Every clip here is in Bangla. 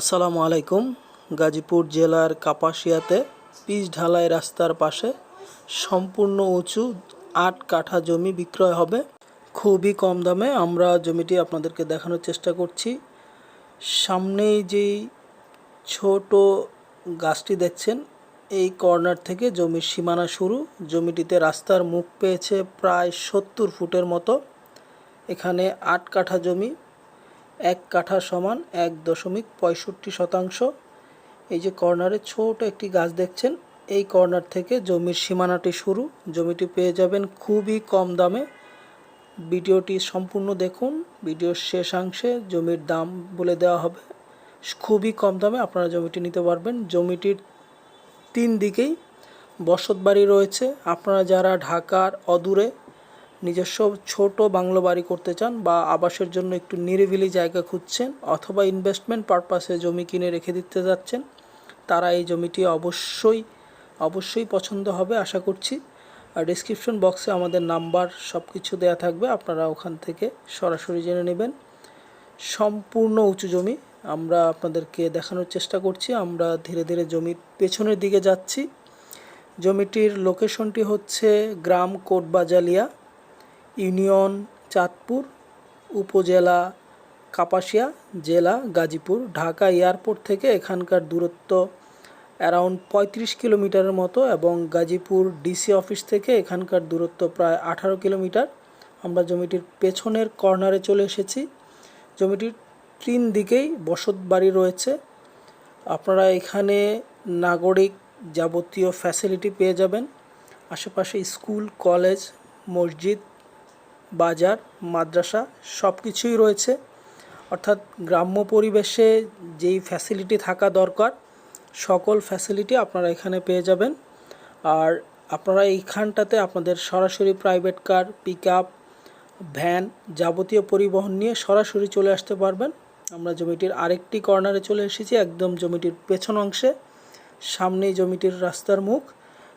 আসসালামু আলাইকুম। গাজীপুর জেলার কাপাসিয়াতে পিচ ঢালাই রাস্তার পাশে সম্পূর্ণ উঁচু আট কাঠা জমি বিক্রয় হবে। খুবই কম দামে আমরা জমিটি আপনাদেরকে দেখানোর চেষ্টা করছি। সামনেই যেই ছোট গাছটি দেখছেন, এই কর্নার থেকে জমির সীমানা শুরু। জমিটিতে রাস্তার মুখ পেয়েছে প্রায় সত্তর ফুটের মতো। এখানে আট কাঠা জমি এক কাঠা সমান এক দশমিক পঁয়ষট্টি শতাংশ। এই যে কর্নারে ছোট একটি গাছ দেখছেন, এই কর্নার থেকে জমির সীমানাটি শুরু। জমিটি পেয়ে যাবেন খুবই কম দামে। ভিডিওটি সম্পূর্ণ দেখুন, ভিডিওর শেষাংশে জমির দাম বলে দেওয়া হবে। খুবই কম দামে আপনারা জমিটি নিতে পারবেন। জমিটির তিন দিকেই বসত বাড়ি রয়েছে। আপনারা যারা ঢাকার অদূরে নিজস্ব ছোট বাংলো বাড়ি করতে চান বা আবাসের জন্য একটু নিরিবিলি জায়গা খুঁজছেন অথবা ইনভেস্টমেন্ট পারপাসে জমি কিনে রেখে দিতে যাচ্ছেন, তারা এই জমিটি অবশ্যই অবশ্যই পছন্দ হবে আশা করছি। আর ডিসক্রিপশন বক্সে আমাদের নাম্বার সব কিছু দেওয়া থাকবে, আপনারা ওখান থেকে সরাসরি জেনে নেবেন। সম্পূর্ণ উঁচু জমি, আমরা আপনাদেরকে দেখানোর চেষ্টা করছি, আমরা ধীরে ধীরে জমির পেছনের দিকে যাচ্ছি। জমিটির লোকেশনটি হচ্ছে গ্রাম কোটবাজালিয়া। ইউনিয়ন চাঁদপুর উপজেলা কাপাসিয়া জেলা গাজীপুর। ঢাকা এয়ারপোর্ট থেকে এখানকার দূরত্ব অ্যারাউন্ড পঁয়ত্রিশ কিলোমিটারের মতো এবং গাজীপুর ডিসি অফিস থেকে এখানকার দূরত্ব প্রায় আঠারো কিলোমিটার। আমরা জমিটির পেছনের কর্নারে চলে এসেছি। জমিটির তিন দিকেই বসত বাড়ি রয়েছে। আপনারা এখানে নাগরিক যাবতীয় ফ্যাসিলিটি পেয়ে যাবেন। আশেপাশে স্কুল, কলেজ, মসজিদ বাজার, মাদ্রাসা সব কিছুই রয়েছে। অর্থাৎ গ্রাম্য পরিবেশে যেই ফ্যাসিলিটি থাকা দরকার, সকল ফ্যাসিলিটি আপনারা এখানে পেয়ে যাবেন। আর আপনারা এইখানটাতে আপনাদের সরাসরি প্রাইভেট কার পিক ভ্যান যাবতীয় পরিবহন নিয়ে সরাসরি চলে আসতে পারবেন। আমরা জমিটির আরেকটি কর্নারে চলে এসেছি, একদম জমিটির পেছন অংশে। সামনেই জমিটির রাস্তার মুখ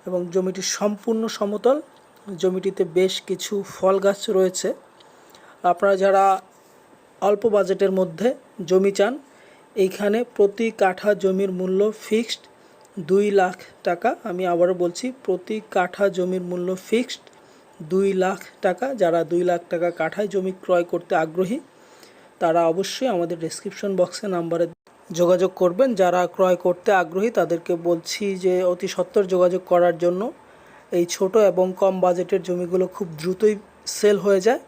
এবং জমিটির সম্পূর্ণ সমতল। জমিটিতে বেশ কিছু ফল গাছ রয়েছে। আপনারা যারা অল্প বাজেটের মধ্যে জমি চান, এইখানে প্রতি কাঠা জমির মূল্য ফিক্সড দুই লাখ টাকা। আমি আবারও বলছি, প্রতি কাঠা জমির মূল্য ফিক্সড দুই লাখ টাকা। যারা দুই লাখ টাকা কাঠায় জমি ক্রয় করতে আগ্রহী, তারা অবশ্যই আমাদের ডেসক্রিপশন বক্সে নাম্বারে যোগাযোগ করবেন। যারা ক্রয় করতে আগ্রহী, তাদেরকে বলছি যে অতি সত্বর যোগাযোগ করার জন্য এই ছোট এবং কম বাজেটের জমিগুলো খুব দ্রুতই সেল হয়ে যায়।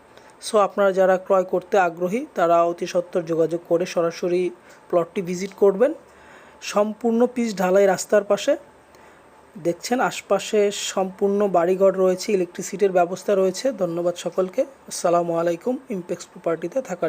সো আপনারা যারা ক্রয় করতে আগ্রহী, তারা অতি সত্বর যোগাযোগ করে সরাসরি প্লটটি ভিজিট করবেন। সম্পূর্ণ পিচ ঢালাই রাস্তার পাশে। দেখছেন, আশপাশে সম্পূর্ণ বাড়িঘর রয়েছে ইলেকট্রিসিটির ব্যবস্থা রয়েছে। ধন্যবাদ সকলকে। আসসালামু আলাইকুম ইমপেক্স প্রপার্টিতে থাকার